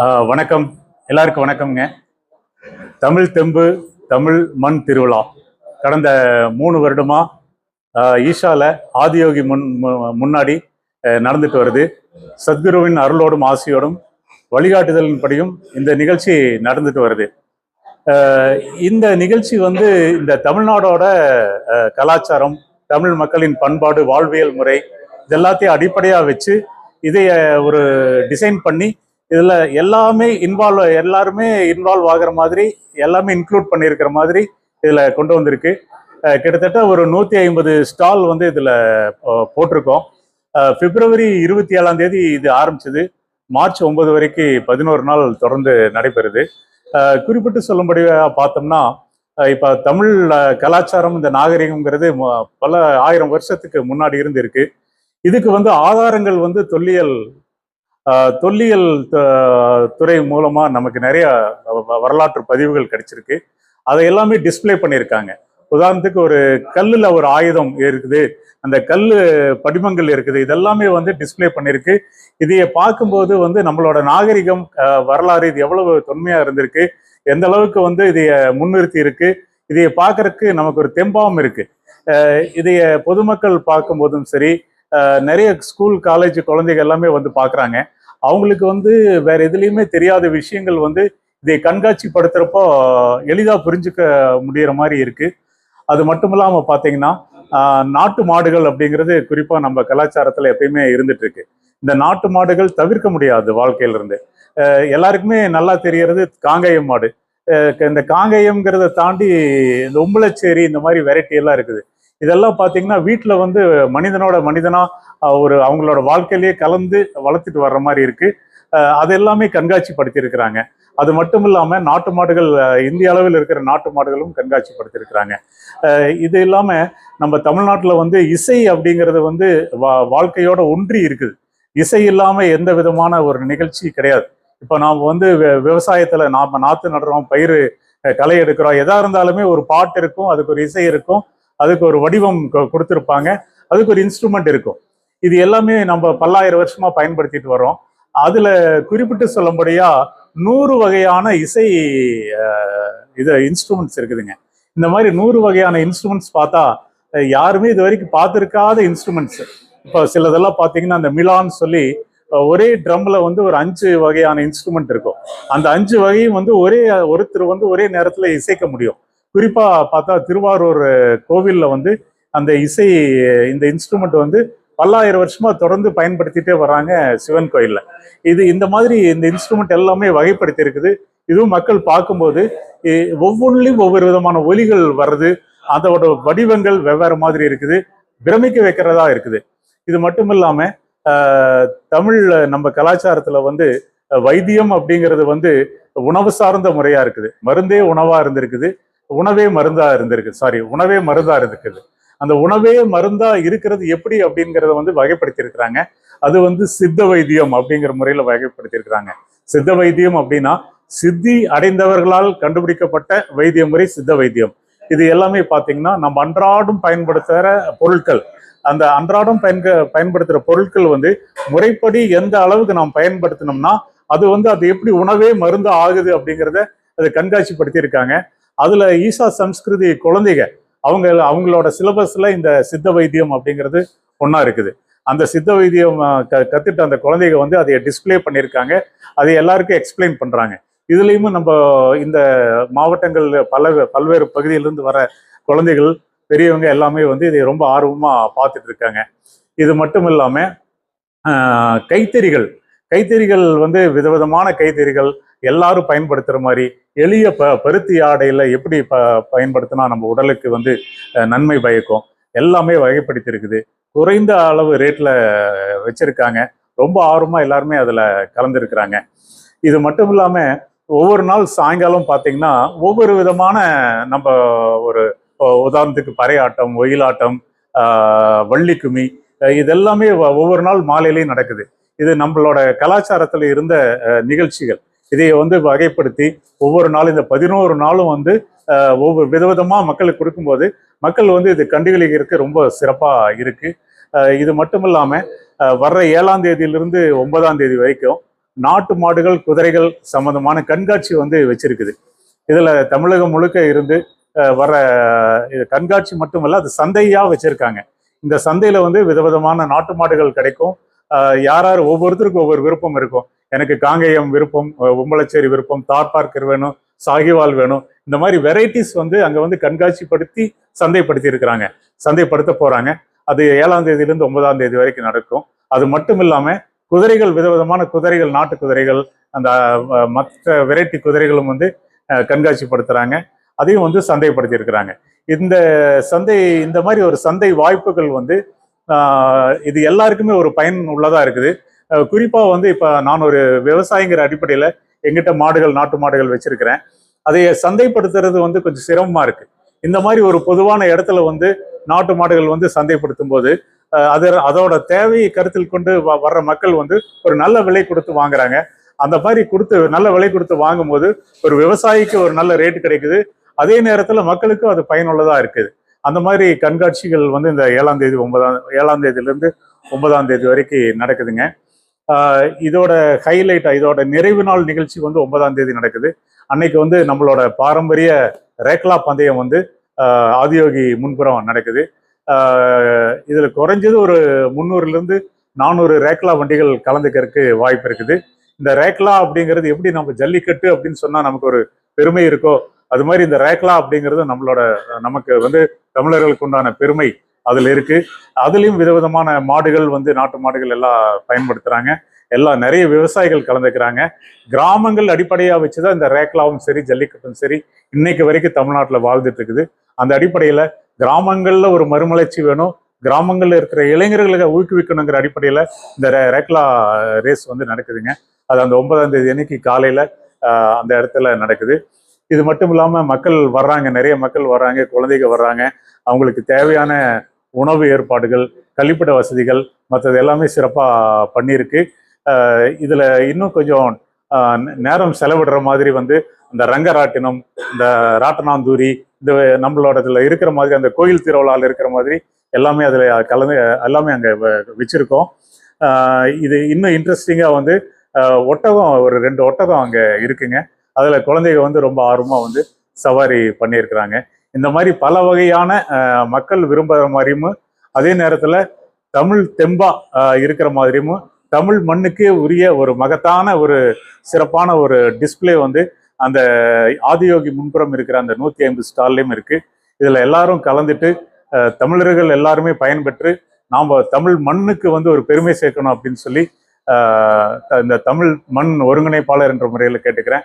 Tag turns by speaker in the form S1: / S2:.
S1: வணக்கம். எல்லாருக்கும் வணக்கம்ங்க. தமிழ் தெம்பு தமிழ் மண் திருவிழா. கடந்த மூணு வருடமா ஈஷாவில் ஈஷால ஆதியோகி முன் முன்னாடி நடந்துட்டு வருது. சத்குருவின் அருளோடும் ஆசையோடும் வழிகாட்டுதலின்படியும் இந்த நிகழ்ச்சி நடந்துட்டு வருது. இந்த நிகழ்ச்சி வந்து இந்த தமிழ்நாடோட கலாச்சாரம் தமிழ் மக்களின் பண்பாடு வாழ்வியல் முறை இதெல்லாத்தையும் அடிப்படையாக வச்சு இதை ஒரு டிசைன் பண்ணி இதில் எல்லாமே இன்வால்வ் எல்லாருமே இன்வால்வ் ஆகுற மாதிரி எல்லாமே இன்க்ளூட் பண்ணியிருக்கிற மாதிரி இதில் கொண்டு வந்திருக்கு. கிட்டத்தட்ட ஒரு நூற்றி ஐம்பது ஸ்டால் வந்து இதில் போட்டிருக்கோம். பிப்ரவரி இருபத்தி ஏழாம் தேதி இது ஆரம்பிச்சது. மார்ச் ஒன்பது வரைக்கும் பதினோரு நாள் தொடர்ந்து நடைபெறுது. குறிப்பிட்டு சொல்லும்படியாக பார்த்தோம்னா இப்போ இப்ப தமிழ் கலாச்சாரம் இந்த நாகரிகம்ங்கிறது ம- பல ஆயிரம் வருஷத்துக்கு முன்னாடி இருந்து இருக்கு இதுக்கு வந்து ஆதாரங்கள் வந்து தொல்லியல் தொல்லியல் துறை மூலமாக நமக்கு நிறைய வ- வரலாற்று பதிவுகள் கிடைச்சிருக்கு. அதை எல்லாமே டிஸ்ப்ளே பண்ணியிருக்காங்க. உதாரணத்துக்கு ஒரு கல்லில் ஒரு ஆயுதம் இருக்குது. அந்த கல் படிமங்கள் இருக்குது. இதெல்லாமே வந்து டிஸ்ப்ளே பண்ணியிருக்கு. இதையை பார்க்கும்போது வந்து நம்மளோட நாகரிகம் வரலாறு இது எவ்வளவு தொன்மையாக இருந்திருக்கு. எந்த அளவுக்கு வந்து இதைய முன்னிறுத்தி இருக்கு. இதையை பார்க்கறதுக்கு நமக்கு ஒரு தெம்பாவும் இருக்கு. இதைய பொதுமக்கள் பார்க்கும்போதும் சரி நிறைய ஸ்கூல் காலேஜ் குழந்தைகள் எல்லாமே வந்து பார்க்குறாங்க. அவங்களுக்கு வந்து வேற எதுலேயுமே தெரியாத விஷயங்கள் வந்து இதை கண்காட்சிப்படுத்துறப்போ எளிதாக புரிஞ்சுக்க முடிகிற மாதிரி இருக்கு. அது மட்டும் இல்லாமல் பார்த்தீங்கன்னா நாட்டு மாடுகள் அப்படிங்கிறது குறிப்பாக நம்ம கலாச்சாரத்தில் எப்பயுமே இருந்துட்டு இருக்கு. இந்த நாட்டு மாடுகள் தவிர்க்க முடியாது வாழ்க்கையிலிருந்து. எல்லாருக்குமே நல்லா தெரியறது காங்கேயம் மாடு. இந்த காங்கேயம்ங்கிறத தாண்டி இந்த உம்பளச்சேரி இந்த மாதிரி வெரைட்டி எல்லாம் இருக்குது. இதெல்லாம் பார்த்தீங்கன்னா வீட்டில் வந்து மனிதனோட மனிதனா ஒரு அவங்களோட வாழ்க்கையிலேயே கலந்து வளர்த்துட்டு வர்ற மாதிரி இருக்கு. அது எல்லாமே கண்காட்சிப்படுத்தி அது மட்டும் இல்லாமல் நாட்டு மாடுகள் இந்திய அளவில் இருக்கிற நாட்டு மாடுகளும் கண்காட்சிப்படுத்தியிருக்கிறாங்க. இது இல்லாமல் நம்ம தமிழ்நாட்டில் வந்து இசை அப்படிங்கிறது வந்து வா- வாழ்க்கையோட ஒன்றி இருக்குது. இசை இல்லாமல் எந்த விதமான ஒரு நிகழ்ச்சி கிடையாது. இப்போ நாம் வந்து விவசாயத்தில் நாம் நாற்று நடுறோம் பயிர் களை எடுக்கிறோம். எதாக இருந்தாலுமே ஒரு பாட்டு இருக்கும் அதுக்கு ஒரு இசை இருக்கும். அதுக்கு ஒரு வடிவம் கொ- அதுக்கு ஒரு இன்ஸ்ட்ருமெண்ட் இருக்கும். இது எல்லாமே நம்ம பல்லாயிரம் வருஷமா பயன்படுத்திட்டு வரோம் அதுல குறிப்பிட்டு சொல்லும்படியா நூறு வகையான இசை இது இன்ஸ்ட்ருமெண்ட்ஸ் இருக்குதுங்க. இந்த மாதிரி நூறு வகையான இன்ஸ்ட்ருமெண்ட்ஸ் பார்த்தா யாருமே இது வரைக்கும் பார்த்துருக்காத இன்ஸ்ட்ருமெண்ட்ஸ் இப்போ சிலதெல்லாம் பார்த்தீங்கன்னா அந்த மிலான்னு சொல்லி ஒரே ட்ரம்ல வந்து ஒரு அஞ்சு வகையான இன்ஸ்ட்ருமெண்ட் இருக்கும். அந்த அஞ்சு வகையும் வந்து ஒரே ஒருத்தர் வந்து ஒரே நேரத்தில் இசைக்க முடியும். குறிப்பாக பார்த்தா திருவாரூர் கோவிலில் வந்து அந்த இசை இந்த இன்ஸ்ட்ருமெண்ட் வந்து பல்லாயிரம் வருஷமா தொடர்ந்து பயன்படுத்திட்டே வராங்க சிவன் கோயிலில். இது இந்த மாதிரி இந்த இன்ஸ்ட்ருமெண்ட் எல்லாமே வகைப்படுத்தி இருக்குது. இதுவும் மக்கள் பார்க்கும்போது ஒவ்வொன்றிலையும் ஒவ்வொரு விதமான ஒலிகள் வர்றது அதோட வடிவங்கள் வெவ்வேறு மாதிரி இருக்குது. பிரமிக்க வைக்கிறதா இருக்குது. இது மட்டும் இல்லாமல் தமிழ் நம்ம கலாச்சாரத்தில் வந்து வைத்தியம் அப்படிங்கிறது வந்து உணவு சார்ந்த முறையாக இருக்குது. மருந்தே உணவாக இருந்திருக்குது. உணவே மருந்தா இருந்திருக்கு. சாரி உணவே மருந்தா இருந்திருக்குது. அந்த உணவே மருந்தா இருக்கிறது எப்படி அப்படிங்கிறத வந்து வகைப்படுத்தியிருக்கிறாங்க. அது வந்து சித்த வைத்தியம் அப்படிங்கிற முறையில வகைப்படுத்தியிருக்கிறாங்க. சித்த வைத்தியம் அப்படின்னா சித்தி அடைந்தவர்களால் கண்டுபிடிக்கப்பட்ட வைத்திய முறை சித்த வைத்தியம். இது எல்லாமே பார்த்தீங்கன்னா நம்ம அன்றாடம் பயன்படுத்துகிற பொருட்கள். அந்த அன்றாடம் பயன்க பயன்படுத்துகிற பொருட்கள் வந்து முறைப்படி எந்த அளவுக்கு நாம் பயன்படுத்தினோம்னா அது வந்து அது எப்படி உணவே மருந்து ஆகுது அப்படிங்கிறத அதை கண்காட்சிப்படுத்தியிருக்காங்க. அதுல ஈஷா சம்ஸ்கிருதி குழந்தைங்க அவங்க அவங்களோட சிலபஸ்ல இந்த சித்த வைத்தியம் அப்படிங்கிறது ஒன்றா இருக்குது. அந்த சித்த வைத்தியம் க கற்றுட்டு அந்த குழந்தைங்க வந்து அதை டிஸ்ப்ளே பண்ணியிருக்காங்க. அதை எல்லாருக்கும் எக்ஸ்பிளைன் பண்ணுறாங்க இதுலேயுமே நம்ம இந்த மாவட்டங்கள் பல பல்வேறு பகுதியிலிருந்து வர குழந்தைகள் பெரியவங்க எல்லாமே வந்து இதை ரொம்ப ஆர்வமாக பார்த்துட்டு இருக்காங்க. இது மட்டும் இல்லாமல் கைத்தறிகள். கைத்தறிகள் வந்து விதவிதமான கைத்தறிகள் எல்லாரும் பயன்படுத்துகிற மாதிரி எளிய ப பருத்தி ஆடையில் எப்படி ப பயன்படுத்தினா நம்ம உடலுக்கு வந்து நன்மை பயக்கும். எல்லாமே வகைப்படுத்தியிருக்குது. குறைந்த அளவு ரேட்டில் வச்சுருக்காங்க. ரொம்ப ஆர்வமாக எல்லாருமே அதில் கலந்துருக்கிறாங்க. இது மட்டும் இல்லாமல் ஒவ்வொரு நாள் சாயங்காலம் பார்த்தீங்கன்னா ஒவ்வொரு விதமான நம்ம ஒரு உதாரணத்துக்கு பறையாட்டம் ஒயிலாட்டம் வள்ளிக்குமி இதெல்லாமே ஒவ்வொரு நாள் மாலையிலையும் நடக்குது. இது நம்மளோட கலாச்சாரத்தில் இருந்த நிகழ்ச்சிகள். இதை வந்து வகைப்படுத்தி ஒவ்வொரு நாளும் இந்த பதினோரு நாளும் வந்து ஒவ்வொரு விதவிதமாக மக்களுக்கு கொடுக்கும்போது மக்கள் வந்து இது கண்டுகளிக்கிறதுக்கு ரொம்ப சிறப்பாக இருக்குது இது மட்டும் இல்லாமல் வர்ற ஏழாம் தேதியிலிருந்து ஒன்பதாம் தேதி வரைக்கும் நாட்டு மாடுகள் குதிரைகள் சம்பந்தமான கண்காட்சி வந்து வச்சிருக்குது. இதில் தமிழகம் முழுக்க இருந்து வர இது கண்காட்சி மட்டுமல்ல அது சந்தையாக வச்சுருக்காங்க. இந்த சந்தையில் வந்து விதவிதமான நாட்டு மாடுகள் கிடைக்கும். யார் யார் ஒவ்வொருத்தருக்கும் ஒவ்வொரு விருப்பம் இருக்கும். எனக்கு காங்கேயம் விருப்பம் உம்பளச்சேரி விருப்பம் தார் பார்க்கர் வேணும் சாகிவால் வேணும். இந்த மாதிரி வெரைட்டிஸ் வந்து அங்கே வந்து கண்காட்சிப்படுத்தி சந்தைப்படுத்தி இருக்கிறாங்க. சந்தைப்படுத்த போகிறாங்க அது ஏழாம் தேதியிலேருந்து ஒன்பதாம் தேதி வரைக்கும் நடக்கும். அது மட்டும் இல்லாமல் குதிரைகள் விதவிதமான குதிரைகள் நாட்டு குதிரைகள் அந்த மற்ற வெரைட்டி குதிரைகளும் வந்து கண்காட்சிப்படுத்துகிறாங்க அதையும் வந்து சந்தைப்படுத்தி இருக்கிறாங்க. இந்த சந்தை இந்த மாதிரி ஒரு சந்தை வாய்ப்புகள் வந்து இது எல்லாருக்குமே ஒரு பயன் உள்ளதா இருக்குது. குறிப்பாக வந்து இப்போ நான் ஒரு விவசாயிங்கிற அடிப்படையில் எங்கிட்ட மாடுகள் நாட்டு மாடுகள் வச்சிருக்கிறேன். அதை சந்தைப்படுத்துறது வந்து கொஞ்சம் சிரமமாக இருக்கு. இந்த மாதிரி ஒரு பொதுவான இடத்துல வந்து நாட்டு மாடுகள் வந்து சந்தைப்படுத்தும் போது அது அதோட தேவையை கருத்தில் கொண்டு வ- வர்ற மக்கள் வந்து ஒரு நல்ல விலை கொடுத்து வாங்குறாங்க. அந்த மாதிரி கொடுத்து நல்ல விலை கொடுத்து வாங்கும்போது ஒரு விவசாயிக்கு ஒரு நல்ல ரேட்டு கிடைக்குது. அதே நேரத்தில் மக்களுக்கும் அது பயனுள்ளதாக இருக்குது. அந்த மாதிரி கண்காட்சிகள் வந்து இந்த ஏழாம் தேதி ஒன்பதாம் ஏழாம் தேதியிலேருந்து ஒன்பதாம் தேதி வரைக்கும் நடக்குதுங்க. இதோட ஹைலைட் இதோட நிறைவு நாள் நிகழ்ச்சி வந்து ஒன்பதாம் தேதி நடக்குது. அன்னைக்கு வந்து நம்மளோட பாரம்பரிய ரேக்லா பந்தயம் வந்து ஆதியோகி முன்புறம் நடக்குது. இதில் குறைஞ்சது ஒரு முந்நூறுலேருந்து நானூறு ரேக்லா வண்டிகள் கலந்துக்கிறதுக்கு வாய்ப்பு இருக்குது. இந்த ரேக்லா அப்படிங்கிறது எப்படி நம்ம ஜல்லிக்கட்டு அப்படின்னு சொன்னால் நமக்கு ஒரு பெருமை இருக்கோ அது மாதிரி இந்த ரேக்லா அப்படிங்கிறது நம்மளோட நமக்கு வந்து தமிழர்களுக்கு உண்டான பெருமை அதில் இருக்கு. அதுலேயும் விதவிதமான மாடுகள் வந்து நாட்டு மாடுகள் எல்லாம் பயன்படுத்துகிறாங்க எல்லாம் நிறைய விவசாயிகள் கலந்துக்கிறாங்க. கிராமங்கள் அடிப்படையாக வச்சு தான் இந்த ரேக்லாவும் சரி ஜல்லிக்கட்டும் சரி இன்னைக்கு வரைக்கும் தமிழ்நாட்டில் வாழ்ந்துட்டு இருக்குது. அந்த அடிப்படையில் கிராமங்களில் ஒரு மறுமலர்ச்சி வேணும். கிராமங்களில் இருக்கிற இளைஞர்களை ஊக்குவிக்கணுங்கிற அடிப்படையில் இந்த ரே- ரேக்லா ரேஸ் வந்து நடக்குதுங்க. அது அந்த ஒன்பதாம் தேதி அன்னைக்கு காலையில் அந்த இடத்துல நடக்குது. இது மட்டும் இல்லாமல் மக்கள் வர்றாங்க நிறைய மக்கள் வர்றாங்க குழந்தைங்க வர்றாங்க. அவங்களுக்கு தேவையான உணவு ஏற்பாடுகள் கழிப்பிட வசதிகள் மற்றது எல்லாமே சிறப்பாக பண்ணியிருக்கு. இதில் இன்னும் கொஞ்சம் நேரம் செலவிடுற மாதிரி வந்து இந்த ரங்கராட்டினம் இந்த ராட்டனாந்தூரி இந்த நம்மளோட இதில் இருக்கிற மாதிரி அந்த கோயில் திருவிழாவில் இருக்கிற மாதிரி எல்லாமே அதில் கலந்து எல்லாமே அங்கே வ- இது இன்னும் இன்ட்ரெஸ்டிங்காக வந்து ஒட்டகம் ஒரு ரெண்டு ஒட்டகம் அங்கே இருக்குங்க. அதில் குழந்தைகள் வந்து ரொம்ப ஆர்வமாக வந்து சவாரி பண்ணியிருக்கிறாங்க. இந்த மாதிரி பல வகையான மக்கள் விரும்புகிற மாதிரியும் அதே நேரத்தில் தமிழ் தெம்பா இருக்கிற மாதிரியும் தமிழ் மண்ணுக்கே உரிய ஒரு மகத்தான ஒரு சிறப்பான ஒரு டிஸ்பிளே வந்து அந்த ஆதியோகி முன்புறம் இருக்கிற அந்த நூற்றி ஐம்பது ஸ்டால்லையும் இருக்குது இதில் எல்லாரும் கலந்துட்டு தமிழர்கள் எல்லாருமே பயன்பெற்று நாம் தமிழ் மண்ணுக்கு வந்து ஒரு பெருமை சேர்க்கணும் அப்படின்னு சொல்லி இந்த தமிழ் மண் ஒருங்கிணைப்பாளர் என்ற முறையில் கேட்டுக்கிறேன்.